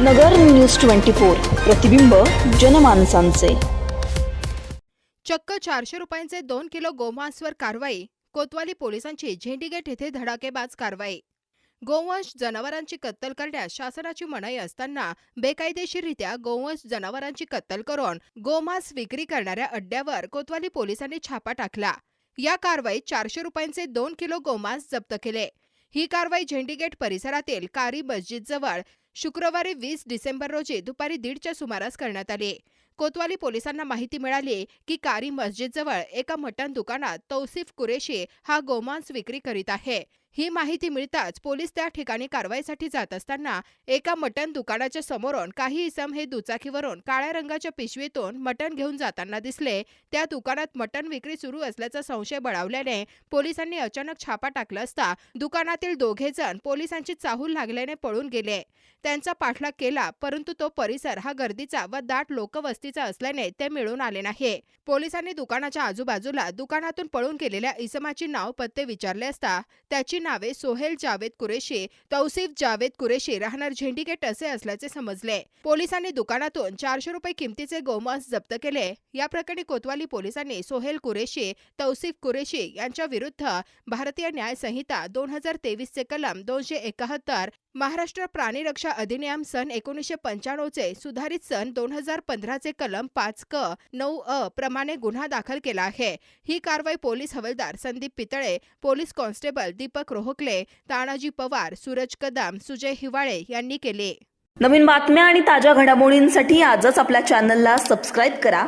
नगर news twenty four प्रतिबिंब जनमानसांचे. चक्क चारशे रुपयांचे दोन किलो गोमांसवर कारवाई कोतवाली पोलिसांची झेंडीगेट येथे धडाकेबाज कारवाई. गोवंश जनावरांची कत्तल करण्यास शासनाची मनाई असताना बेकायदेशीररित्या गोवंश जनावरांची कत्तल करून गोमांस विक्री करणाऱ्या अड्ड्यावर कोतवाली पोलिसांनी छापा टाकला. या कारवाईत चारशे रुपयांचे दोन किलो गोमांस जप्त केले. ही कारवाई झेंडीगेट परिसरातील कारी मस्जिदजवळ शुक्रवारी वीस डिसेंबर रोजी दुपारी दीडच्या सुमारास करण्यात आली. कोतवाली पोलिसांना माहिती मिळाली की कारी मस्जिदजवळ एका मटण दुकानात तौसिफ कुरेशी हा गोमांस विक्री करीत आहे. ही माहिती मिळताच पोलीस त्या ठिकाणी कारवाईसाठी जात असताना एका मटण दुकानाच्या समोरून काही इसम हे दुचाकीवरून काळ्या रंगाच्या पिशवीतून मटण घेऊन जाताना दिसले. त्या दुकानात मटण विक्री सुरू असल्याचा संशय बळावल्याने पोलिसांनी अचानक छापा टाकला असता दुकानातील दोघे जण पोलिसांची चाहूल लागल्याने पळून गेले. त्यांचा पाठलाग केला परंतु तो परिसर हा गर्दीचा व दाट लोकवस्तीचा असल्याने ते मिळून आले नाही पोलिसांनी दुकानाच्या आजूबाजूला दुकानातून पळून गेलेल्या इसमाची नाव पत्ते विचारले असता त्याची नावे सोहेल जावेद कुरेशी तौसिफ जावेद कुरेशी राहणार झेंडीगेट असे असल्याचे समजले. पोलिसांनी दुकानातून चारशे रुपये किमतीचे गोमांस जप्त केले. या प्रकरणी कोतवाली पोलिसांनी सोहेल कुरेशी तौसिफ कुरेशी यांच्या विरुद्ध भारतीय न्याय संहिता दोन हजार तेवीसचे कलम दोनशे एकाहत्तर महाराष्ट्र प्राणी रक्षा अधिनियम सन एकोणीसशे पंच्याण्णवचे सुधारित सन दोन हजार पंधराचे कलम पाच क नऊ अ प्रमाणे गुन्हा दाखल केला आहे. ही कारवाई पोलीस हवालदार संदीप पितळे पोलीस कॉन्स्टेबल दीपक रोहकले तानाजी पवार सूरज कदम सुजय हिवाळे यांनी केले. नवीन बातम्या आणि ताज्या घडामोडींसाठी आजच आपल्या चॅनलला सबस्क्राईब करा.